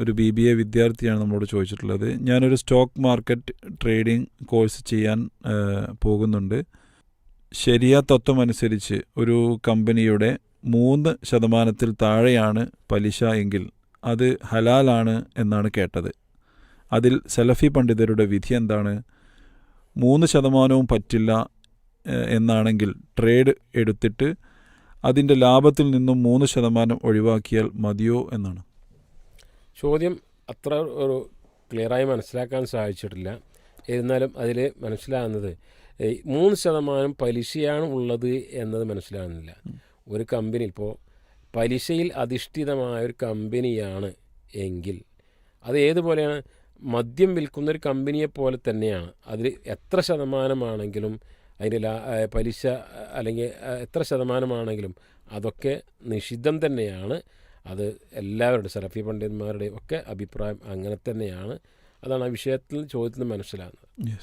ഒരു B B A വിദ്യാർത്ഥിയാണ് നമ്മളോട് ചോദിച്ചിട്ടുള്ളത്. ഞാനൊരു സ്റ്റോക്ക് മാർക്കറ്റ് ട്രേഡിംഗ് കോഴ്സ് ചെയ്യാൻ പോകുന്നുണ്ട്. ശരിയ തത്വം അനുസരിച്ച് ഒരു കമ്പനിയുടെ മൂന്ന് ശതമാനത്തിൽ താഴെയാണ് പലിശ എങ്കിൽ അത് ഹലാലാണ് എന്നാണ് കേട്ടത്. അതിൽ സലഫി പണ്ഡിതരുടെ വിധി എന്താണ്? മൂന്ന് ശതമാനവും പറ്റില്ല എന്നാണെങ്കിൽ ട്രേഡ് എടുത്തിട്ട് അതിന്റെ ലാഭത്തിൽ നിന്നും മൂന്ന് ശതമാനം ഒഴിവാക്കിയാൽ മതിയോ എന്നാണ്. ചോദ്യം അത്ര ഒരു ക്ലിയറായി മനസ്സിലാക്കാൻ സാധിച്ചിട്ടില്ല. എന്നാലും അതിൽ മനസ്സിലാകുന്നത് മൂന്ന് ശതമാനം പലിശയാണ് ഉള്ളത് എന്നത് മനസ്സിലാകുന്നില്ല. ഒരു കമ്പനി ഇപ്പോൾ പലിശയിൽ അധിഷ്ഠിതമായ ഒരു കമ്പനിയാണ് എങ്കിൽ അത് ഏതുപോലെയാണ് മദ്യം വിൽക്കുന്ന ഒരു കമ്പനിയെ പോലെ തന്നെയാണ്. അതിൽ എത്ര ശതമാനമാണെങ്കിലും അതിന്റെ ലാ പലിശ അല്ലെങ്കിൽ എത്ര ശതമാനമാണെങ്കിലും അതൊക്കെ നിഷിദ്ധം തന്നെയാണ്. അത് എല്ലാവരുടെ സലഫി പണ്ഡിതന്മാരുടെയും ഒക്കെ അഭിപ്രായം അങ്ങനെ തന്നെയാണ്. അതാണ് ആ വിഷയത്തിൽ ചോദ്യത്തിൽ മനസ്സിലാകുന്നത്.